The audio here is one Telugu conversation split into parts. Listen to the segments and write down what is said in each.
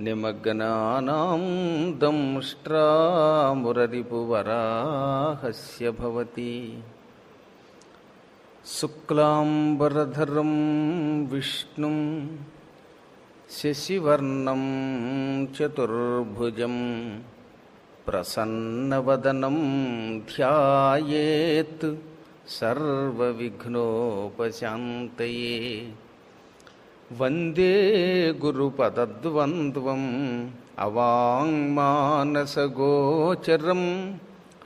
निमग्नानां दंष्ट्रामुररिपुवराहस्य भवति। शुक्लाम्बरधरं विष्णुं शशिवर्णं चतुर्भुजं प्रसन्नवदनं ध्यायेत् सर्वविघ्नोपशान्तये। వందే గురుపదద్వంద్వం అవాంగ్మానసగోచరం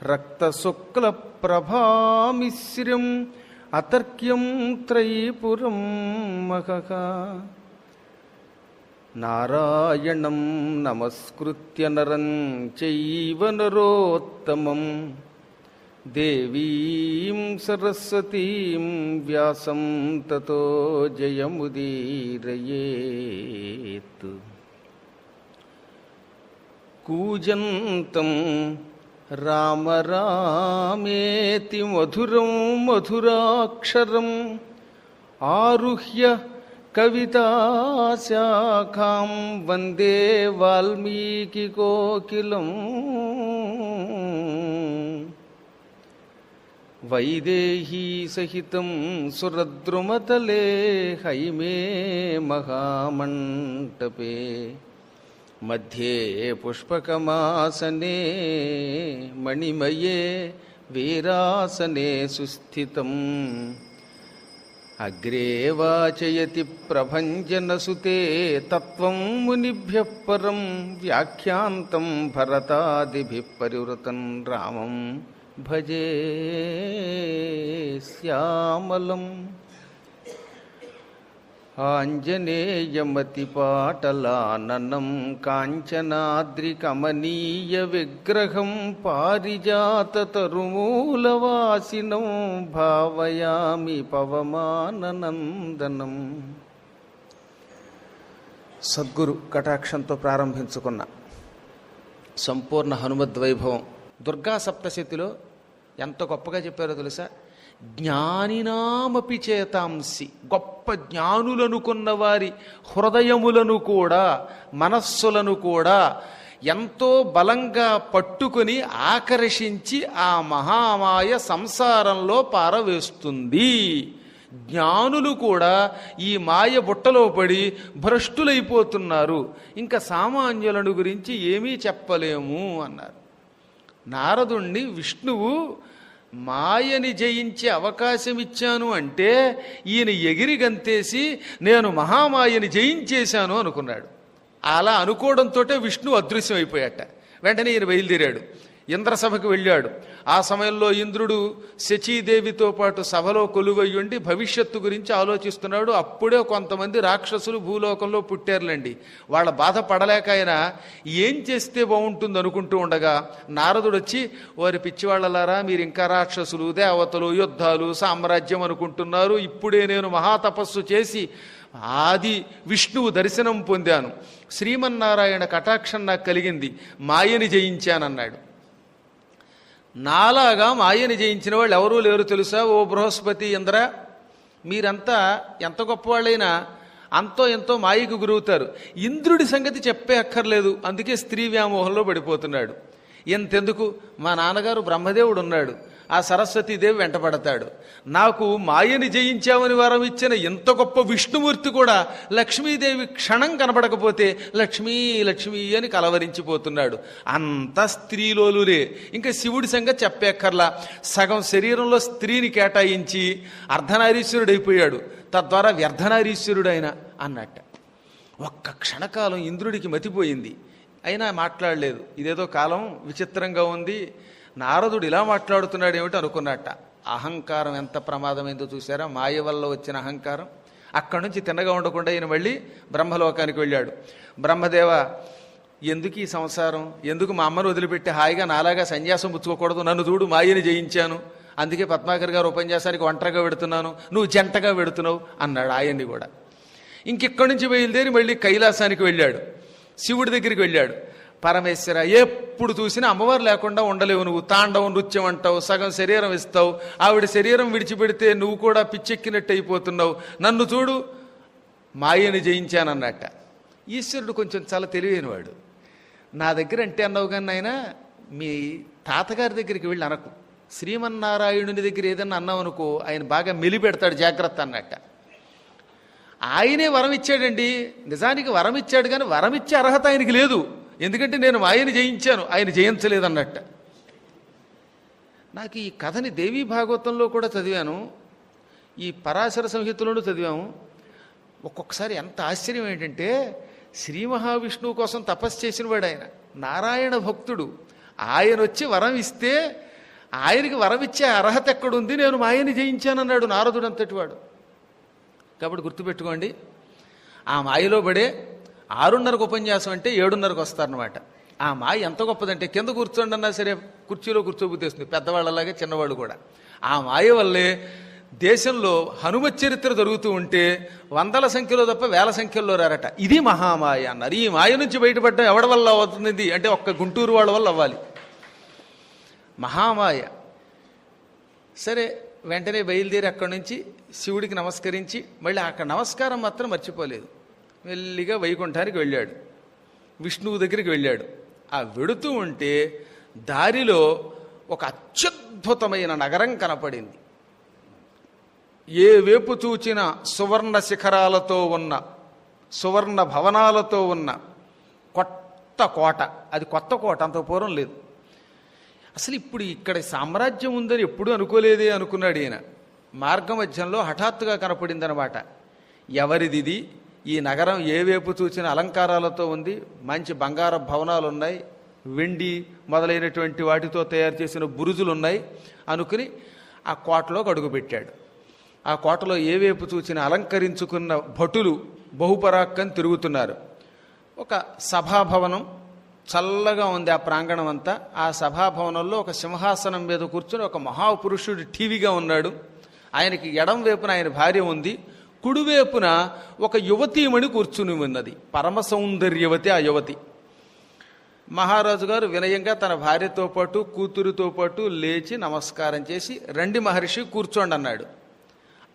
రక్తశుక్లప్రభామిశ్రం అతర్క్యం త్రైపురం మహక నారాయణం నమస్కృత్య నరం చైవ నరోత్తమం देवीं सरस्वतीं व्यासं ततो जयमुदीरयेत्। कूजन्तं राम रामेति मधुरं मधुराक्षरम् आरुह्य कविताशाखां वंदे वाल्मीकिकोकिलम्। వైదేహీ సహితం సురద్రుమతలే హైమే మహామంటపే. మధ్యే పుష్పకమాసనే మణిమయే వీరాసనే సుస్థితం. అగ్రే వాచయతి ప్రభంజనసుతే తత్వం మునిభ్య పరం వ్యాఖ్యాంతం భరతాదిభి పరివృతం రామం. భజే శ్యామలం. ఆంజనేయమతిపాటలానం కాంచనాద్రికమనీయ విగ్రహం పారిజాతరుమూలవాసినం భావయామి పవమాననందనం. సద్గురు కటాక్షంతో ప్రారంభించుకున్న సంపూర్ణ హనుమద్వైభవం దుర్గా సప్తశతిలో ఎంత గొప్పగా చెప్పారో తెలుసా? జ్ఞానినామపి చేతాంసి గొప్ప జ్ఞానులనుకున్న వారి హృదయములను కూడా మనస్సులను కూడా ఎంతో బలంగా పట్టుకుని ఆకర్షించి ఆ మహామాయ సంసారంలో పారవేస్తుంది. జ్ఞానులు కూడా ఈ మాయ బుట్టలో పడి భ్రష్టులైపోతున్నారు. ఇంకా సామాన్యులను గురించి ఏమీ చెప్పలేము అన్నారు. నారదుణ్ణి విష్ణువు మాయని జయించే అవకాశం ఇచ్చాను అంటే ఈయన ఎగిరి గంతేసి నేను మహామాయని జయించేశాను అనుకున్నాడు. అలా అనుకోవడంతో విష్ణు అదృశ్యం అయిపోయాట వెంటనే ఈయన బయలుదేరాడు. ఇంద్రసభకు వెళ్ళాడు. ఆ సమయంలో ఇంద్రుడు శచీదేవితో పాటు సభలో కొలువయ్యుండి భవిష్యత్తు గురించి ఆలోచిస్తున్నాడు. అప్పుడే కొంతమంది రాక్షసులు భూలోకంలో పుట్టారులండి. వాళ్ళ బాధ పడలేక ఆయన ఏం చేస్తే బాగుంటుంది అనుకుంటూ ఉండగా నారదుడు వచ్చి వారి పిచ్చివాళ్ళలారా మీరు ఇంకా రాక్షసులు దేవతలు యుద్ధాలు సామ్రాజ్యం అనుకుంటున్నారు. ఇప్పుడే నేను మహాతపస్సు చేసి ఆది విష్ణువు దర్శనం పొందాను. శ్రీమన్నారాయణ కటాక్షం నాకు కలిగింది. మాయని జయించానన్నాడు. నాలాగా మాయని జయించిన వాళ్ళు ఎవరూ లేరు తెలుసా? ఓ బృహస్పతి ఇంద్ర మీరంతా ఎంత గొప్పవాళ్ళైనా అంతో ఎంతో మాయకు గురవుతారు. ఇంద్రుడి సంగతి చెప్పే అక్కర్లేదు అందుకే స్త్రీ వ్యామోహంలో పడిపోతున్నాడు. ఎంతెందుకు? మా నాన్నగారు బ్రహ్మదేవుడు ఉన్నాడు ఆ సరస్వతీదేవి వెంటబడతాడు నాకు మాయని జయించామని వరం ఇచ్చిన ఇంత గొప్ప విష్ణుమూర్తి కూడా లక్ష్మీదేవి క్షణం కనబడకపోతే లక్ష్మీ లక్ష్మీ అని కలవరించిపోతున్నాడు. అంత స్త్రీలోలులే. ఇంకా శివుడి సంగతి చెప్పేక్కర్లా. సగం శరీరంలో స్త్రీని కేటాయించి అర్ధనారీశ్వరుడైపోయాడు. తద్వారా వ్యర్థనారీశ్వరుడు అన్నట్ట. ఒక్క క్షణకాలం ఇంద్రుడికి మతిపోయింది. అయినా మాట్లాడలేదు. ఇదేదో కాలం విచిత్రంగా ఉంది. నారదుడు ఇలా మాట్లాడుతున్నాడు ఏమిటి అనుకున్నట్ట? అహంకారం ఎంత ప్రమాదమైందో చూసారా మాయ వల్ల వచ్చిన అహంకారం. అక్కడి నుంచి తిన్నగా ఉండకుండా ఈయన మళ్ళీ బ్రహ్మలోకానికి వెళ్ళాడు. బ్రహ్మదేవ ఎందుకు ఈ సంసారం? ఎందుకు మా అమ్మను వదిలిపెట్టి హాయిగా నాలాగా సన్యాసం పుచ్చుకోకూడదు? నన్ను చూడు మాయని జయించాను. అందుకే పద్మాకర్ గారు ఉపన్యాసానికి ఒంటరిగా పెడుతున్నాను నువ్వు జంటగా పెడుతున్నావు అన్నాడు ఆయన్ని కూడా. ఇంకెక్కడి నుంచి బయలుదేరి మళ్ళీ కైలాసానికి వెళ్ళాడు. శివుడి దగ్గరికి వెళ్ళాడు. పరమేశ్వర ఎప్పుడు చూసినా అమ్మవారు లేకుండా ఉండలేవు నువ్వు. తాండవం నృత్యం అంటావు సగం శరీరం ఇస్తావు. ఆవిడ శరీరం విడిచిపెడితే నువ్వు కూడా పిచ్చెక్కినట్టు అయిపోతున్నావు నన్ను చూడు మాయని జయించానన్నట్ట. ఈశ్వరుడు కొంచెం చాలా తెలివైనవాడు. నా దగ్గర అంటే అన్నావు కానీ ఆయన మీ తాతగారి దగ్గరికి వెళ్ళి అనకు. శ్రీమన్నారాయణుని దగ్గర ఏదన్నా అన్నావు అనుకో ఆయన బాగా మెలిపెడతాడు జాగ్రత్త అన్నట్ట. ఆయనే వరం ఇచ్చాడండి. నిజానికి వరం ఇచ్చాడు కానీ వరం ఇచ్చే అర్హత ఆయనకి లేదు. ఎందుకంటే నేను ఆయన జయించాను ఆయన జయించలేదన్నట్ట. నాకు ఈ కథని దేవీ భాగవతంలో కూడా చదివాను ఈ పరాశర సంహితలోనూ చదివాము. ఒక్కొక్కసారి ఎంత ఆశ్చర్యం ఏంటంటే శ్రీ మహావిష్ణువు కోసం తపస్సు చేసినవాడు ఆయన నారాయణ భక్తుడు ఆయన వచ్చి వరం ఇస్తే ఆయనకి వరం ఇచ్చే అర్హత ఎక్కడుంది నేను మాయని జయించానన్నాడు నారదుడు అంతటి వాడు. కాబట్టి గుర్తుపెట్టుకోండి ఆ మాయలో పడే ఆరున్నరకు ఉపన్యాసం అంటే ఏడున్నరకు వస్తారనమాట ఆ మాయ ఎంత గొప్పదంటే కింద కూర్చోండి అన్నా సరే కుర్చీలో కూర్చోబుద్దేస్తుంది పెద్దవాళ్ళలాగే చిన్నవాళ్ళు కూడా. ఆ మాయ వల్లే దేశంలో హనుమ చరిత్ర జరుగుతూ ఉంటే వందల సంఖ్యలో తప్ప వేల సంఖ్యలో రారట. ఇది మహామాయ అన్నారు. ఈ మాయ నుంచి బయటపడడం ఎవడి వల్ల అవుతుంది? అంటే ఒక్క గుంటూరు వాళ్ళ వల్ల అవ్వాలి. మహామాయ. సరే వెంటనే బయలుదేరి అక్కడి నుంచి శివుడికి నమస్కరించి మళ్ళీ అక్కడ నమస్కారం మాత్రం మర్చిపోలేదు. మెల్లిగా వైకుంఠానికి వెళ్ళాడు. విష్ణువు దగ్గరికి వెళ్ళాడు. ఆ వెడుతూ ఉంటే దారిలో ఒక అత్యద్భుతమైన నగరం కనపడింది. ఏ వేపు చూచిన సువర్ణ శిఖరాలతో ఉన్న సువర్ణ భవనాలతో ఉన్న కొత్త కోట. అది కొత్త కోట అంత పూర్వం లేదు. అసలు ఇప్పుడు ఇక్కడ సామ్రాజ్యం ఉందని ఎప్పుడూ అనుకోలేదే అనుకున్నాడు ఈయన. మార్గమధ్యంలో హఠాత్తుగా కనపడిందనమాట ఎవరిది ఇది ఈ నగరం ఏ వైపు చూసిన అలంకారాలతో ఉంది మంచి బంగార భవనాలు ఉన్నాయి వెండి మొదలైనటువంటి వాటితో తయారు చేసిన బురుజులు ఉన్నాయి అనుకుని ఆ కోటలోకి అడుగుపెట్టాడు. ఆ కోటలో ఏ వైపు చూసిన అలంకరించుకున్న భటులు బహుపరాక్కని తిరుగుతున్నారు. ఒక సభాభవనం చల్లగా ఉంది ఆ ప్రాంగణం అంతా. ఆ సభాభవనంలో ఒక సింహాసనం మీద కూర్చుని ఒక మహాపురుషుడు టీవీగా ఉన్నాడు. ఆయనకి ఎడం వైపున ఆయన భార్య ఉంది. కుడివైపున ఒక యువతీమణి కూర్చుని ఉన్నది. పరమ సౌందర్యవతి ఆ యువతి. మహారాజు గారు వినయంగా తన భార్యతో పాటు కూతురుతో పాటు లేచి నమస్కారం చేసి రండి మహర్షి కూర్చోండి అన్నాడు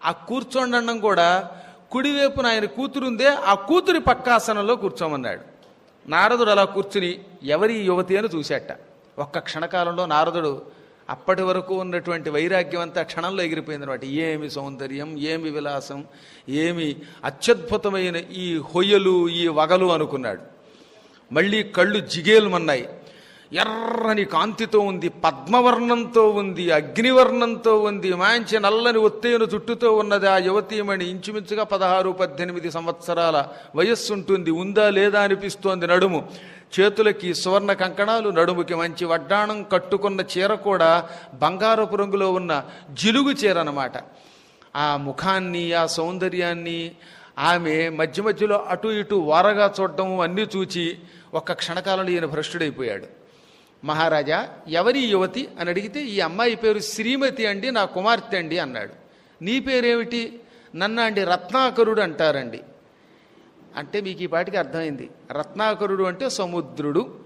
ఆ కూర్చోండడం కూడా కుడివైపున ఆయన కూతురుందే ఆ కూతురి పక్కాసనంలో కూర్చోమన్నాడు. నారదుడు అలా కూర్చుని ఎవరి యువతి? అని చూశాట ఒక్క క్షణకాలంలో నారదుడు అప్పటి వరకు ఉన్నటువంటి వైరాగ్యం అంతా క్షణంలో ఎగిరిపోయింది అనమాట ఏమి సౌందర్యం ఏమి విలాసం ఏమి అత్యద్భుతమైన ఈ హొయ్యలు ఈ వగలు అనుకున్నాడు. మళ్ళీ కళ్ళు జిగేలుమన్నాయి. ఎర్రని కాంతితో ఉంది పద్మవర్ణంతో ఉంది అగ్నివర్ణంతో ఉంది మంచి నల్లని ఒత్తేను చుట్టుతో ఉన్నది ఆ యువతీమణి ఇంచుమించుగా పదహారు పద్దెనిమిది సంవత్సరాల వయస్సు ఉంటుంది. ఉందా లేదా అనిపిస్తోంది నడుము. చేతులకి సువర్ణ కంకణాలు నడుముకి మంచి వడ్డాణం కట్టుకున్న చీర కూడా బంగారపు రంగులో ఉన్న జిలుగు చీర అన్నమాట. ఆ ముఖాన్ని ఆ సౌందర్యాన్ని ఆమె మధ్య మధ్యలో అటు ఇటు వారగా చూడటం అన్నీ చూచి ఒక్క క్షణకాలంలో ఈయన భ్రష్టుడైపోయాడు. మహారాజా ఎవరి యువతి? అని అడిగితే ఈ అమ్మాయి పేరు శ్రీమతి అండి నా కుమార్తె అండి అన్నాడు. నీ పేరేమిటి? నన్ను అండి రత్నాకరుడు అంటారండి. అంటే మీకు ఈ పాటికి అర్థమైంది. రత్నాకరుడు అంటే సముద్రుడు.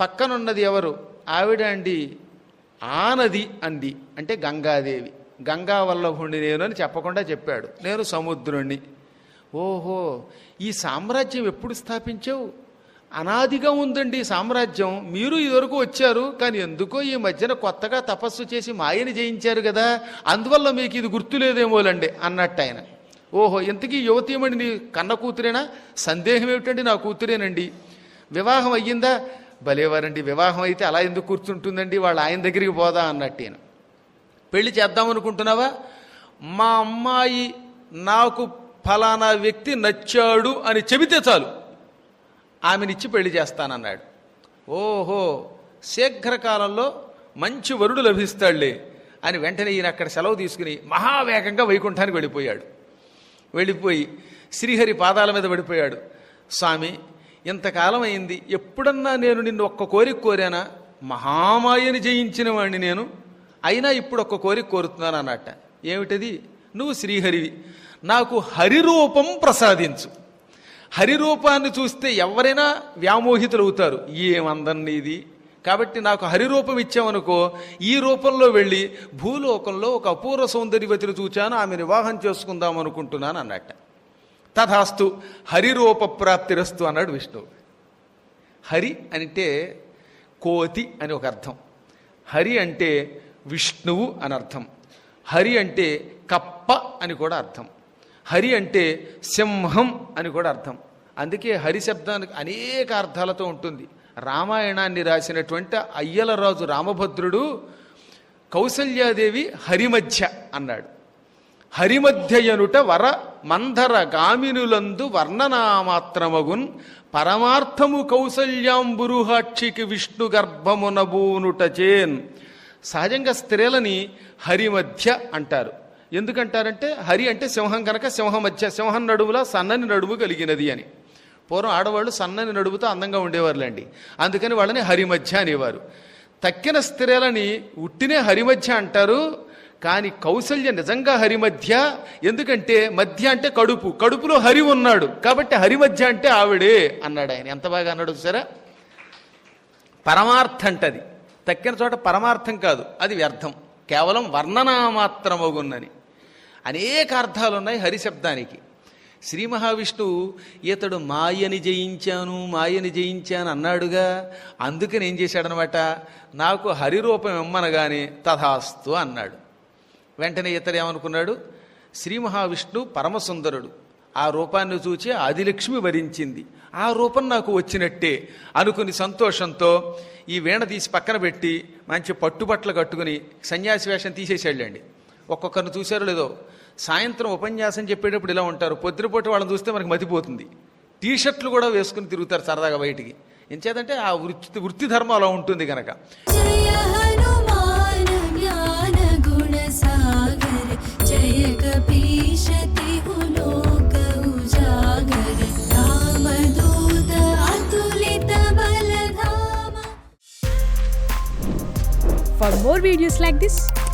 పక్కనున్నది ఎవరు? ఆవిడ అండి ఆనది అంది. అంటే గంగాదేవి. గంగా వల్లభుణ్ణి నేను అని చెప్పకుండా చెప్పాడు. నేను సముద్రుణ్ణి. ఓహో ఈ సామ్రాజ్యం ఎప్పుడు స్థాపించావు? అనాదిగా ఉందండి సామ్రాజ్యం. మీరు ఇదివరకు వచ్చారు కానీ ఎందుకో ఈ మధ్యన కొత్తగా తపస్సు చేసి మాయని జయించారు కదా అందువల్ల మీకు ఇది గుర్తులేదేమోలండి అన్నట్టు ఆయన ఓహో ఇంతకీ యువతీమణి నీ కన్న కూతురేనా? సందేహం ఏమిటండి నా కూతురేనండి? వివాహం అయ్యిందా? భలేవారండి వివాహం అయితే అలా ఎందుకు కూర్చుంటుందండి? వాళ్ళ ఆయన దగ్గరికి పోదా అన్నట్టు ఈయన పెళ్ళి చేద్దామనుకుంటున్నావా? మా అమ్మాయి నాకు ఫలానా వ్యక్తి నచ్చాడు అని చెబితే చాలు. ఆమెనిచ్చి పెళ్ళి చేస్తానన్నాడు. ఓహో శీఘ్రకాలంలో మంచి వరుడు లభిస్తాడులే అని వెంటనే ఈయన అక్కడ సెలవు తీసుకుని మహావేగంగా వైకుంఠానికి వెళ్ళిపోయాడు. వెళ్ళిపోయి శ్రీహరి పాదాల మీద పడిపోయాడు. స్వామి ఇంతకాలం అయింది. ఎప్పుడన్నా నేను నిన్ను ఒక్క కోరిక కోరానా? మహామాయని జయించిన వాడిని నేను. అయినా ఇప్పుడు ఒక్క కోరిక కోరుతున్నాను అన్నట్ట ఏమిటది? నువ్వు శ్రీహరివి. నాకు హరిరూపం ప్రసాదించు. హరిరూపాన్ని చూస్తే ఎవరైనా వ్యామోహితులవుతారు. ఏమందండి ఇది కాబట్టి నాకు హరిరూపం ఇచ్చామనుకో ఈ రూపంలో వెళ్ళి భూలోకంలో ఒక అపూర్వ సౌందర్యవతిని చూచాను ఆమె వివాహం చేసుకుందాం అనుకుంటున్నాను అన్నట్ట. తథాస్తు హరిరూప ప్రాప్తిరస్తు అన్నాడు విష్ణువు. హరి అంటే కోతి అని ఒక అర్థం. హరి అంటే విష్ణువు అని అర్థం. హరి అంటే కప్ప అని కూడా అర్థం. హరి అంటే సింహం అని కూడా అర్థం. అందుకే హరి శబ్దానికి అనేక అర్థాలతో ఉంటుంది. రామాయణాన్ని రాసినటువంటి అయ్యలరాజు రామభద్రుడు కౌసల్యాదేవి హరిమధ్య అన్నాడు. హరిమధ్యయనుట వర మంధర గామినులందు వర్ణనామాత్రమగున్ పరమార్థము కౌసల్యాంబురుహాక్షికి విష్ణు గర్భమునబూనుట చేన్. సహజంగా స్త్రీలని హరిమధ్య అంటారు. ఎందుకంటారంటే హరి అంటే సింహం కనుక సింహం మధ్య సింహం నడువులో సన్నని నడువు కలిగినది అని. పూర్వం ఆడవాళ్ళు సన్నని నడుపుతో అందంగా ఉండేవారులేండి. అందుకని వాళ్ళని హరిమధ్య అనేవారు. తక్కిన స్త్రీలని ఉట్టినే హరిమధ్య అంటారు కానీ కౌసల్య నిజంగా హరిమధ్య ఎందుకంటే మధ్య అంటే కడుపు కడుపులో హరి ఉన్నాడు. కాబట్టి హరిమధ్య అంటే ఆవిడే అన్నాడు ఆయన. ఎంత బాగా అన్నాడు సరే పరమార్థం అంటది. తక్కిన చోట పరమార్థం కాదు అది వ్యర్థం. కేవలం వర్ణనామాత్రమగున్నని అనేక అర్థాలు ఉన్నాయి హరిశబ్దానికి శ్రీ మహావిష్ణువు ఇతడు మాయని జయించాను మాయని జయించాను అన్నాడుగా. అందుకని ఏం చేశాడనమాట నాకు హరిరూపం ఇమ్మనగానే తథాస్తు అన్నాడు. వెంటనే ఇతడు ఏమనుకున్నాడు? శ్రీ మహావిష్ణు పరమసుందరుడు. ఆ రూపాన్ని చూచి ఆదిలక్ష్మి వరించింది. ఆ రూపం నాకు వచ్చినట్టే అనుకుని సంతోషంతో ఈ వీణ తీసి పక్కన పెట్టి మంచి పట్టుబట్టలు కట్టుకుని సన్యాసి వేషం తీసేసి వెళ్ళండి ఒక్కొక్కరిని చూశారో లేదో. సాయంత్రం ఉపన్యాసం చెప్పేటప్పుడు ఇలా ఉంటారు. పొద్దునపూట వాళ్ళని చూస్తే మనకి మతిపోతుంది. టీ షర్ట్లు కూడా వేసుకుని తిరుగుతారు సరదాగా బయటికి. ఎంచేదంటే ఆ వృత్తి వృత్తి ధర్మం అలా ఉంటుంది కనుక For more videos like this,